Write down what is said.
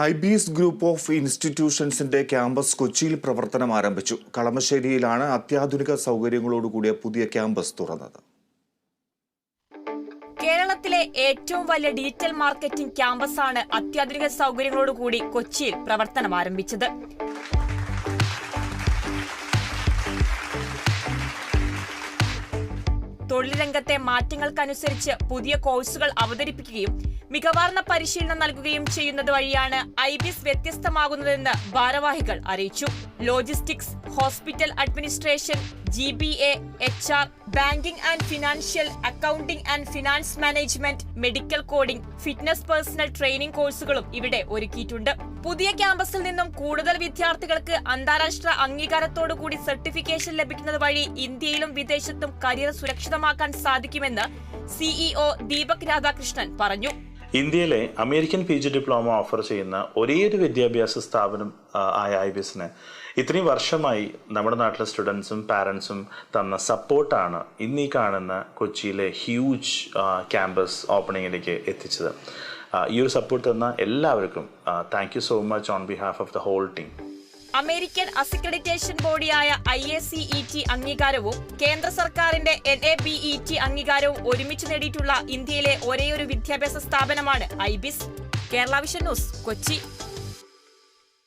I B S group of ഇൻസ്റ്റിറ്റ്യൂഷൻസിന്റെ campus കൊച്ചിയിൽ പ്രവർത്തനം ആരംഭിച്ചു. കളമശ്ശേരിയിലാണ് അത്യാധുനിക സൗകര്യങ്ങളോടുകൂടിയ പുതിയ ക്യാമ്പസ് തുറന്നത്. കേരളത്തിലെ ഏറ്റവും വലിയ ഡിജിറ്റൽ മാർക്കറ്റിംഗ് ക്യാമ്പസാണ് അത്യാധുനിക സൗകര്യങ്ങളോടുകൂടി കൊച്ചിയിൽ പ്രവർത്തനം ആരംഭിച്ചത്. തൊഴിൽ രംഗത്തെ മാറ്റങ്ങൾക്കനുസരിച്ച് പുതിയ കോഴ്സുകൾ അവതരിപ്പിക്കുകയും മികവാർന്ന പരിശീലനം നൽകുകയും ചെയ്യുന്നത് വഴിയാണ് ഐ ബി എസ് വ്യത്യസ്തമാകുന്നതെന്ന് ഭാരവാഹികൾ അറിയിച്ചു. Logistics hospital administration G B A H R banking and financial accounting and finance management medical coding fitness personal training കോഴ്സുകളും ഇവിടെ ഒരുക്കിയിട്ടുണ്ട്. പുതിയ ക്യാമ്പസിൽ നിന്നും കൂടുതൽ വിദ്യാർത്ഥികൾക്ക് അന്താരാഷ്ട്ര അംഗീകാരത്തോടു കൂടി സർട്ടിഫിക്കേഷൻ ലഭിക്കുന്നത് വഴി ഇന്ത്യയിലും വിദേശത്തും കരിയർ സുരക്ഷിതമാക്കാൻ സാധിക്കുമെന്ന് സിഇഒ ദീപക് രാധാകൃഷ്ണൻ പറഞ്ഞു. ഇന്ത്യയിലെ American P G diploma offer ചെയ്യുന്ന ഒരേയൊരു വിദ്യാഭ്യാസ സ്ഥാപനം ആയ ഐ ബിസിന് ഇത്രയും വർഷമായി നമ്മുടെ നാട്ടിലെ സ്റ്റുഡൻസും പാരൻസും തന്ന സപ്പോർട്ടാണ് ഇന്ന് ഈ കാണുന്ന കൊച്ചിയിലെ ഹ്യൂജ് ക്യാമ്പസ് ഓപ്പണിങ്ങിലേക്ക് എത്തിച്ചത്. ഈ ഒരു സപ്പോർട്ട് തന്ന എല്ലാവർക്കും thank you so much on behalf of the whole team. American accreditation ബോഡിയായ I A C E T അംഗീകാരവും കേന്ദ്ര സർക്കാരിന്റെ N A B E T അംഗീകാരവും ഒരുമിച്ച് നേടിയിട്ടുള്ള ഇന്ത്യയിലെ ഒരേയൊരു വിദ്യാഭ്യാസ സ്ഥാപനമാണ് IBS Kerala vision news Kochi.